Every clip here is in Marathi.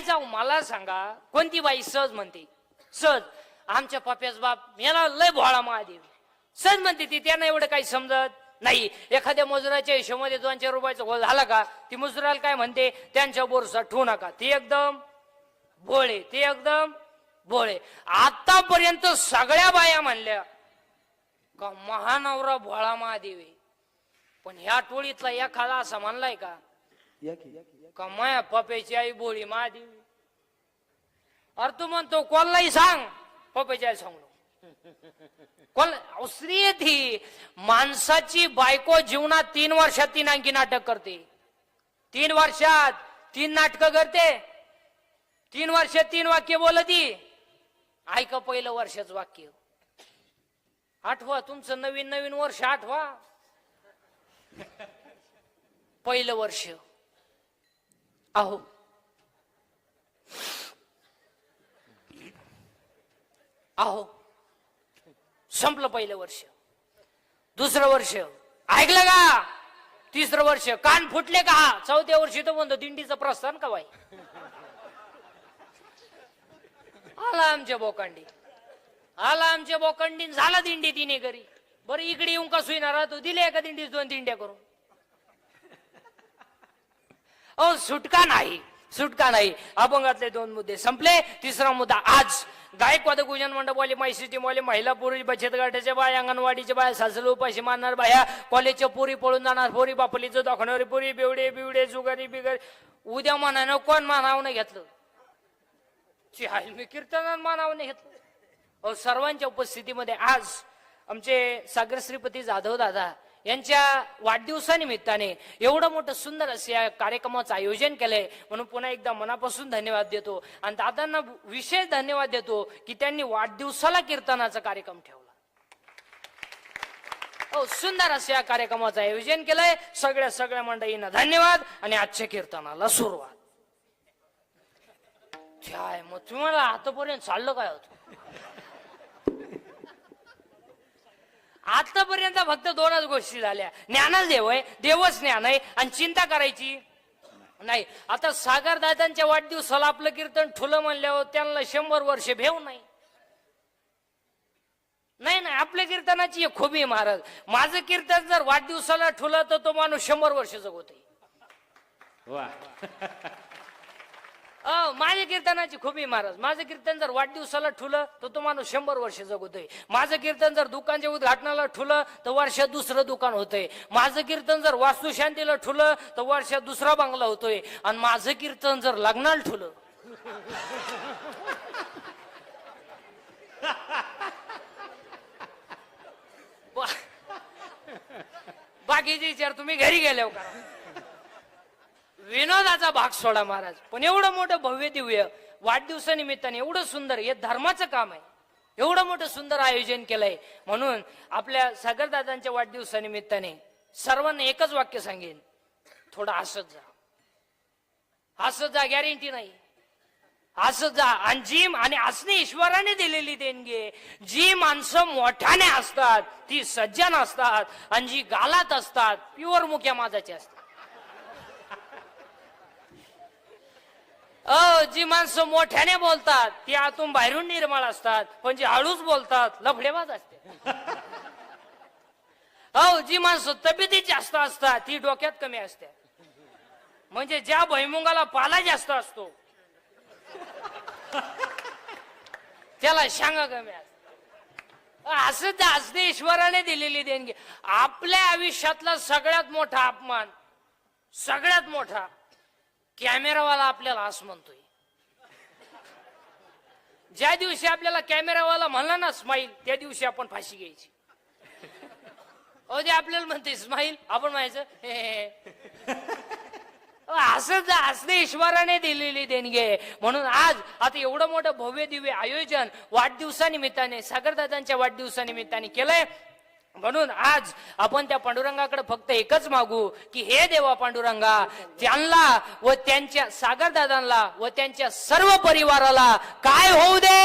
काय जाऊ मला सांगा कोणती बाई सहज म्हणते? सहज. आमच्या पप्याच बाप याला लय भोळा महादेव. सहज म्हणते ती त्यांना एवढं काही समजत नाही. एखाद्या मजुराच्या हिशोमध्ये दोन चार रुपयाचा गोल झाला का ती मजुराला काय म्हणते? त्यांच्या बोरसा ठेवू नका. ती एकदम भोळे ते एकदम भोळे. आतापर्यंत सगळ्या बाया म्हणल्या का महानवरा भोळा महादेव आहे? पण ह्या टोळीतला एखादा असा म्हणलाय का या की या पप्याची आई बोळी महादेवी अरे तू म्हणतो कोणालाही सांग. पप्याची आई सांगलो कोण स्त्री ती माणसाची बायको जीवनात तीन वर्षात तीन अंकी नाटक करते. तीन वर्षात तीन नाटक करते. तीन वर्षात तीन वाक्य बोलती. ऐका पहिलं वर्षच वाक्य. आठवा तुमचं नवीन नवीन वर्ष आठवा. पहिलं वर्ष. अहो. अहो. संपलं पहिलं वर्ष. दुसरं वर्ष. ऐकलं का? तिसरं वर्ष. कान फुटले का? चौथ्या वर्षी तो म्हणतो दिंडीचं प्रस्थान का बाई? आला आमच्या बोकांडी. आला आमच्या बोकांडी झाला दिंडी तिने घरी. बरं इकडे येऊन का सुईना तू दिले एका दिंडीत दोन दिंड्या करून. अ सुटका नाही. सुटका नाही. अभंगातले दोन मुद्दे संपले. तिसरा मुद्दा आज गायकवाद गुजन मंडपवाले माहिती वाले महिला पुरुष बचत गटाच्या बाय अंगणवाडीच्या बाय सासलू उपाशी मारणार बाया कॉलेजच्या पुरी पळून जाणार पोरी बापलीचं दाखवणारी पुरी बेवडे बिवडे जुगारी बिगारी. उद्या मानानं कोण मानावं घेतलं? ची हाय मी कीर्तनात मानावं घेतलं. अहो सर्वांच्या उपस्थितीमध्ये आज आमचे सागर श्रीपती जाधव दादा यांच्या वाढदिवसानिमित्ताने एवढं मोठं सुंदर असं या कार्यक्रमाचं आयोजन केलंय. म्हणून पुन्हा एकदा मनापासून धन्यवाद देतो. आणि दादांना विशेष धन्यवाद देतो की त्यांनी वाढदिवसाला कीर्तनाचा कार्यक्रम ठेवला. हो सुंदर असं या कार्यक्रमाचं आयोजन केलंय. सगळ्या सगळ्या मंडळींना धन्यवाद. आणि आजच्या कीर्तनाला सुरुवात. मग तुम्हाला आतापर्यंत चाललं काय होतं? आतापर्यंत फक्त दोनच गोष्टी झाल्या. ज्ञानच देव आहे देवच ज्ञान आहे आणि चिंता करायची नाही. आता सागर दादांच्या वाढदिवसाला आपलं कीर्तन ठुलं म्हणल्यावर त्यांना शंभर वर्ष भेव नाही. नाही नाही आपल्या कीर्तनाची एक खूबी महाराज. माझं कीर्तन जर वाढदिवसाला ठुलं तर तो माणूस शंभर वर्ष जगवतोय वा. अ माझ्या कीर्तनाची खूप महाराज. माझं कीर्तन जर वाढदिवसाला ठुलं तर तो माणूस शंभर वर्ष जगतोय. माझं कीर्तन जर दुकानच्या उद्घाटनाला ठुलं तर वर्षात दुसरं दुकान होतंय. माझं कीर्तन जर वास्तुशांतीला ठुलं तर वर्षात दुसरा बंगला होतोय. आणि माझं कीर्तन जर लग्नाला ठुलं बाकीचे विचार तुम्ही घरी गेल्यावर का विनोदाचा भाग सोडा महाराज. पण एवढं मोठं भव्य दिव्य वाढदिवसानिमित्ताने एवढं सुंदर हे धर्माचं काम आहे. एवढं मोठं सुंदर आयोजन केलंय. म्हणून आपल्या सागरदादांच्या वाढदिवसानिमित्ताने सर्वांना एकच वाक्य सांगेन. थोडं हसत जा. हसत जा गॅरंटी नाही. हसत जा. आणि जी आणि हसणे ईश्वराने दिलेली देणगी जी माणसं मोठ्याने असतात ती सज्जन असतात आणि जी गालात असतात प्युअर मुख्या माझाची असतात. अ जी माणसं मोठ्याने बोलतात ती आतून बाहेरून निर्मळ असतात पण जी हळूच बोलतात लफडेबाज असते. अहो जी माणसं तब्येती जास्त असतात ती डोक्यात कमी असते. म्हणजे ज्या भैमुंगाला पाला जास्त असतो त्याला शांगा कमी असत. असं त्या असते ईश्वराने दिलेली देणगी. आपल्या आयुष्यातला सगळ्यात मोठा अपमान सगळ्यात मोठा कॅमेरावाला आपल्याला असं म्हणतोय. ज्या दिवशी आपल्याला कॅमेरावाला म्हणला ना स्माईल त्या दिवशी आपण फाशी घ्यायची. अहो ते आपल्याला म्हणते स्माईल आपण म्हणायचं हे, असंच असणे ईश्वराने दिलेली देणगी म्हणून आज आता एवढं मोठं भव्य दिव्य आयोजन वाढदिवसानिमित्ताने सागरदादांच्या वाढदिवसानिमित्ताने केलंय. म्हणून आज आपण त्या पांडुरंगाकडे फक्त एकच मागू की हे देवा पांडुरंगा त्यांना व त्यांच्या सागरदादांना व त्यांच्या सर्व परिवाराला काय होऊ दे?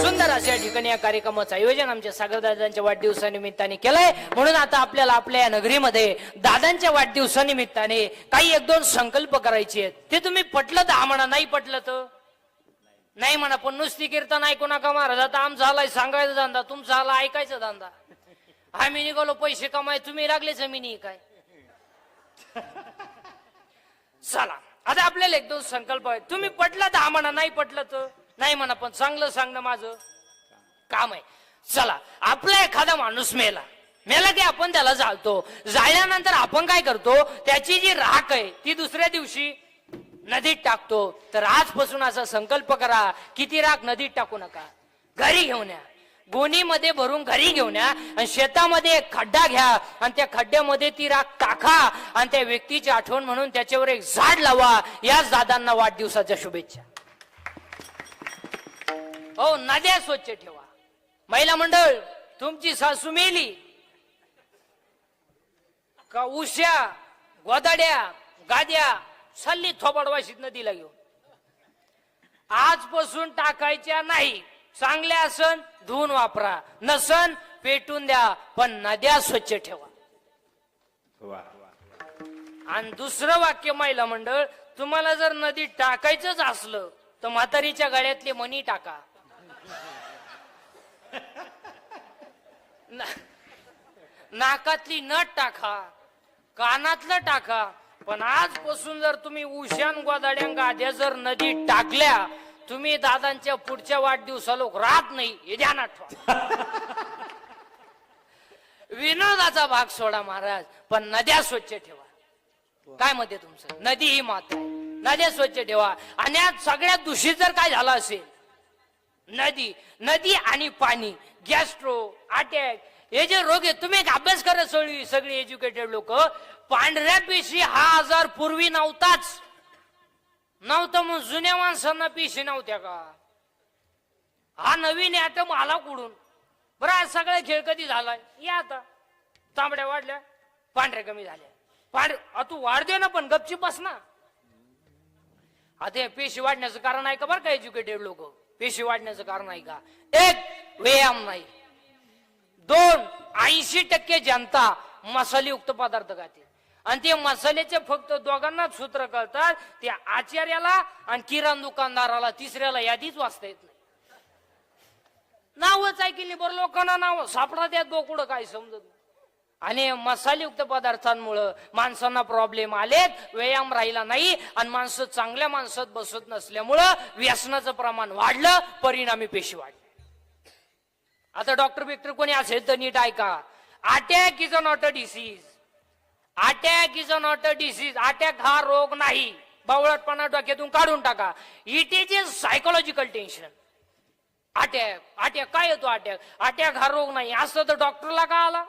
सुंदर अशा या ठिकाणी या कार्यक्रमाचं आयोजन आमच्या सागरदादांच्या वाढदिवसानिमित्ताने केलंय. म्हणून आता आपल्याला आपल्या या नगरीमध्ये दादांच्या वाढदिवसानिमित्ताने काही एक दोन संकल्प करायचे आहेत. ते तुम्ही पटलं तर आम्हाला नाही पटलं तर? नाही म्हणा पण नुसती कीर्तन ऐकू नका महाराज. आता आमचा आलाय सांगायचा धंदा तुमचा आला ऐकायचा धंदा. आम्ही निघालो पैसे कमाय तुम्ही लागले जमिनी काय? चला. आता आपल्याला एक दोन संकल्प आहेत. तुम्ही पटलं तर आम्हाला म्हणा नाही पटलं तर? नाही म्हणा पण चांगलं सांगणं माझं काम आहे. चला आपला एखादा माणूस मेला. मेला की आपण त्याला जाळतो. जाळल्यानंतर आपण काय करतो? त्याची जी राख आहे ती दुसऱ्या दिवशी नदीत टाकतो. तर आजपासून असा संकल्प करा किती राख नदीत टाकू नका. घरी घेऊन या. गोणीमध्ये भरून घरी घेऊन या आणि शेतामध्ये एक खड्डा घ्या आणि त्या खड्ड्यामध्ये ती राख टाका आणि त्या व्यक्तीची आठवण म्हणून त्याच्यावर एक झाड लावा. याच दादांना वाढदिवसाच्या शुभेच्छा. हो नद्या स्वच्छ ठेवा. महिला मंडळ तुमची सासू मेली. का उश्या गोदाड्या गाद्या सल्ली थोबडवाशीत नदीला घेऊन. आजपासून टाकायच्या नाही. चांगल्या असन धुवून वापरा. नसन पेटून द्या पण नद्या स्वच्छ ठेवा. आणि दुसरं वाक्य महिला मंडळ तुम्हाला जर नदीत टाकायचंच असलं तर म्हातारीच्या गळ्यातले मणी टाका. ना- नाकातली नट टाका कानातलं टाका पण आजपासून जर तुम्ही उशान गोदाड्या गाद्या जर नदीत टाकल्या तुम्ही दादांच्या पुढच्या वाढदिवसाला राहत नाही हे ध्यानात ठेवा. विनोदाचा भाग सोडा महाराज पण नद्या स्वच्छ ठेवा. काय मत आहे तुमचं? नदी ही माता आहे. नद्या स्वच्छ ठेवा. आणि आज सगळ्यात दूषित जर काय झालं असेल नदी नदी आणि पाणी गॅस्ट्रो अटॅक हे जे रोग आहेत तुम्ही एक अभ्यास करा सगळी सगळी एज्युकेटेड लोक. पांढऱ्या पेशी हा आजार पूर्वी नव्हताच. नव्हतं मग जुन्या माणसांना पेशी नव्हत्या का? हा नवीन ऍटम आला कुडून बरं आज सगळा खेळ कधी झालाय? या आता. तांबड्या वाढल्या पांढऱ्या कमी झाल्या. पांढरे अ, तू वाढदे ना पण गपची बस ना. आता हे पेशी वाढण्याचं कारण आहे का बरं का एज्युकेटेड लोक? पेशी वाढण्याचं कारण आहे का? एक व्यायाम नाही. दोन ऐंशी टक्के जनता मसालेयुक्त पदार्थ खाते. आणि ते मसाल्याचे फक्त दोघांनाच सूत्र कळतात. ते आचार्याला आणि किराण दुकानदाराला तिसऱ्याला यादीच वाचता येत नाही. नावच ऐकली बरं? लोकांना नाव सापडा त्यात बोकुड काय समजत आणि मसालेयुक्त पदार्थांमुळं माणसांना प्रॉब्लेम आलेत व्यायाम राहिला नाही आणि माणसं चांगल्या माणसात बसत नसल्यामुळं व्यसनाचं प्रमाण वाढलं परिणामी पेशी वाढली आता डॉक्टर बिक्टर कोणी असेल तर नीट ऐका. Attack is a not a disease attack is not a disease attack हा रोग नाही. बावळटपणा डोक्यातून काढून टाका. It is is psychological tension attack attack काय येतो अटॅक अटॅक हा रोग नाही. असं तर डॉक्टरला का आला?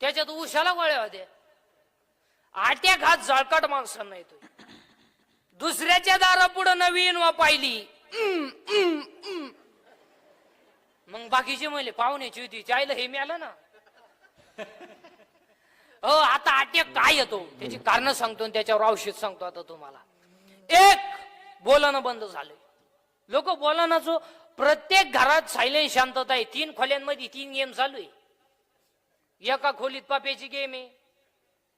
त्याच्यात उशाला वळ्या होते अटॅक हा जळकट माणसांना येतो. दुसऱ्याच्या दारा पुढे नवीन वा पाहिली. मग बाकीचे म्हणले पाहुण्याची होती. चायला हे मिळालं ना? हो आता अटॅक काय येतो? त्याची कारण सांगतो आणि त्याच्यावर औषध सांगतो आता तुम्हाला. एक बोलणं बंद झालंय. लोक बोलण्याचो प्रत्येक घरात सायलेंट शांतता आहे. तीन खोल्यांमध्ये तीन गेम चालू आहे. एका खोलीत पाप्याची गेम आहे.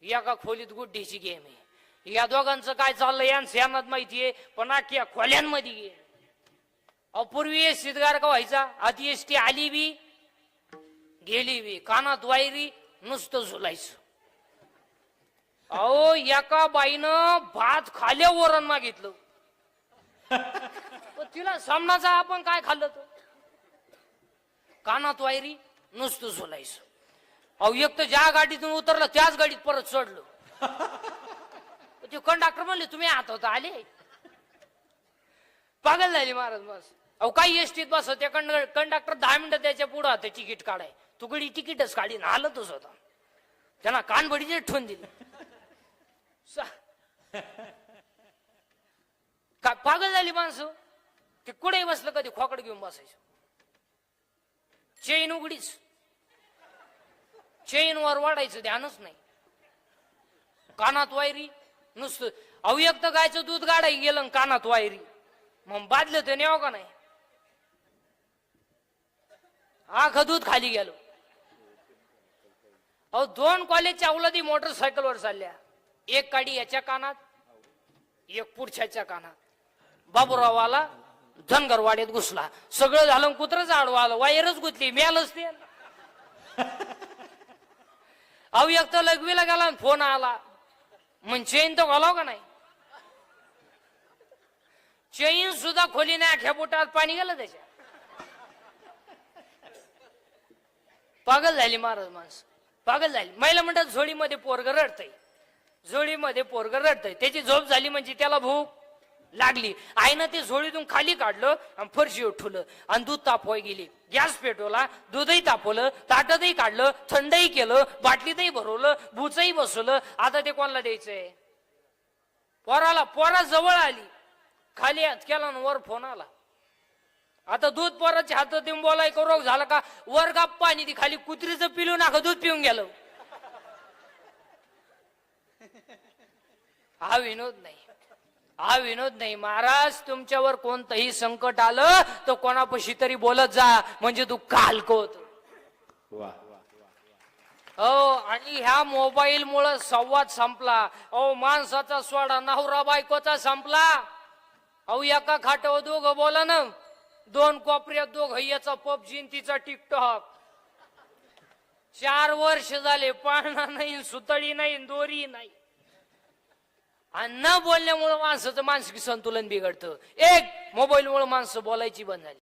एका खोलीत गुड्डीची गेम आहे. या दोघांचं काय चाललं यांच यांनाच माहितीये पण आख्या खोल्यांमध्ये गेम अपूर्वी सिद्धगार का व्हायचा? आधी एसटी आली बी गेली बी. कानात वायरी नुसतं झुलायचं. अहो एका बाईनं भात खाल्या वरण मागितलं. पण तिला सामनाचा आपण काय खाल्लं तर? कानात वायरी नुसतं झोलायचं. अहो एक तर ज्या गाडीतून उतरलं त्याच गाडीत परत चढलो. ते कंडक्टर म्हणले तुम्ही आता होता आले? पागल झाली महाराज बस. अहो काही एसटीत बस त्या कंडक्टर दहा मिनिटं त्याच्या पुढं होते तिकीट काढाय. तुकडी गडी तिकीटच काढी ना हालतच होता त्यांना कानबडीचे ठेवून दिली. का पागल झाली माणसं? ते कुठेही बसलं कधी खोकड घेऊन बसायचं. चेन उघडीच. चेन वर वाढायचं ध्यानच नाही. कानात वायरी नुसतं अवयक्त गायचं दूध गाडाय गेलं कानात वायरी. मग बादलं तर नेव का नाही? आख दूध खाली गेलो. अहो दोन कॉलेजच्या अवलदी मोटरसायकलवर चालल्या. एक काडी याच्या कानात एक पुढच्याच्या कानात. बाबुरावाला आला घुसला. सगळं झालं कुत्रच आडवा आलं वायरच गुतली मिळालंच ते अहो एक तर लघवीला गेला फोन आला. मग चेन तर घालाव का नाही? चेन सुद्धा खोली नाही अख्या बोटात पाणी गेलं त्याच्या. पागल झाली महाराज माणसं. पागल झाली. महिला म्हणतात झोळीमध्ये पोरग रडतय. झोळीमध्ये पोरग रडतय. त्याची झोप झाली म्हणजे त्याला भूक लागली. आईनं ते झोळीतून खाली काढलं आणि फरशी उठवलं आणि दूध तापवाय गेली. गॅस पेटवला दूधही तापवलं ताटतही काढलं थंडही केलं बाटलीतही भरवलं बुचही बसवलं. आता ते कोणाला द्यायचंय? पोराला पोरा जवळ आली. खाली केला ना वर फोन आला. आता दूध पोराच्या हातात देऊन बोलाय का रोग झाला का? वर गप्पा आणि ती खाली कुत्रीचं पिलू नाका दूध पिऊन गेलं. हा विनोद नाही. हा विनोद नाही. महाराज तुमच्यावर कोणतंही संकट आलं तर कोणापाशी तरी बोलत जा. म्हणजे तू कालक होत. वा. हो आणि ह्या मोबाईल मुळे संवाद संपला. अहो माणसाचा सोडा नवरा बायकोचा संपला. अहो एका खाटावर दोघं बोला ना. दोन कोपऱ्यात दोघ याचा पबजी तिचा टिकटॉक. चार वर्ष झाले पाळणा नाही सुतळी नाही दोरी नाही. आणि न बोलल्यामुळं माणसाचं मानसिक संतुलन बिघडतं. एक मोबाईलमुळे माणसं बोलायची बंद झाली.